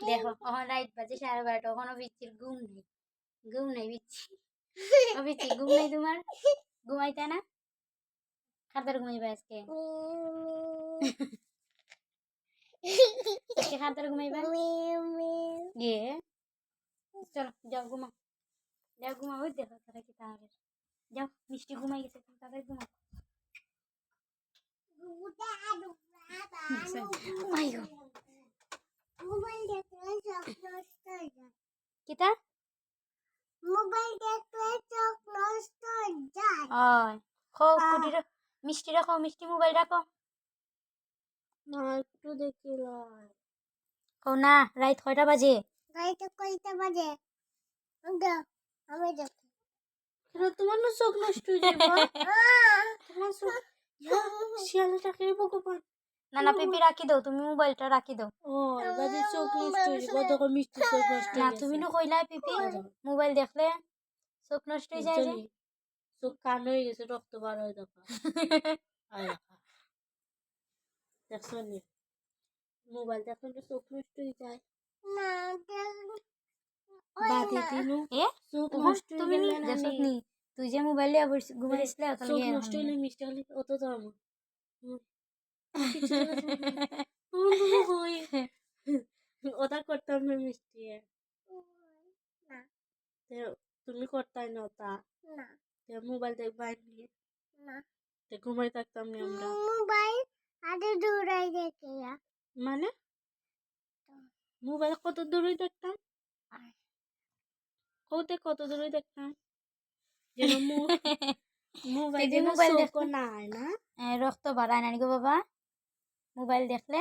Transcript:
দেখো এখন রাইট বাজে সাড়ে বারোটা ওখানে বিচ্ছির ঘুম নেই। ঘুম নেই বিচ্ছি ও বিচ্ছি ঘুম নেই তোমার। ঘুমাইতে না? খাতার ঘুমাইবে আজকে। আজকে খাতার ঘুমাইবা? গিয়ে চলো যাও ঘুমাও। যাও ঘুমাও ওই দেখো তারা কি তাহলে যাও মিষ্টি ঘুমাই গেছে তাদের ঘুমাও আইগো মোবাইল দেখলে চোখ নষ্ট হয়ে যায় কিতা মোবাইল দেখলে চোখ নষ্ট যায়। কুটি মিষ্টি রাখো মিষ্টি মোবাইল রাখো। না একটু দেখি লয়। কো না রাইত কয়টা বাজে? গাড়িটা কইতে বাজে? আমি দেখি তোমার না চোখ নষ্ট হয়ে যাবে তোমার চোখ ভগবান না না পেপি রাখি দাও তুমি মোবাইলটা রাখি দাও। ও বাজে চোখ নষ্ট হয়ে তখন মিষ্টি চোখ নষ্ট না তুমি না কইলাই পেপি? মোবাইল দেখলে চোখ নষ্ট হয়ে যায়। চোখ কান হয়ে গেছে রক্ত বার হয়ে দেখা। দেখছ নি? মোবাইল দেখলে চোখ নষ্ট হয়ে যায়। না। বাদে দিনু এ? চোখ নষ্ট তুমি নি নি। তুই যে মোবাইল ওটা চোখ নষ্ট হইলে মিষ্টি হলে অত দাম। ওটা করতাম না। মিষ্টি তুমি করতাই না ওটা। মোবাইল দেখবা নিয়ে। তে ঘুমাই থাকতাম না আমরা। মোবাইল আগে দৌড়াই দেখে মানে? মোবাইল কত দূরে দেখতাম? কত কত দূরে দেখতাম? যেন মোবাইল মোবাইল দেখতাম। নাই না? রক্ত বাড়ায় না গো বাবা। মোবাইল দেখলে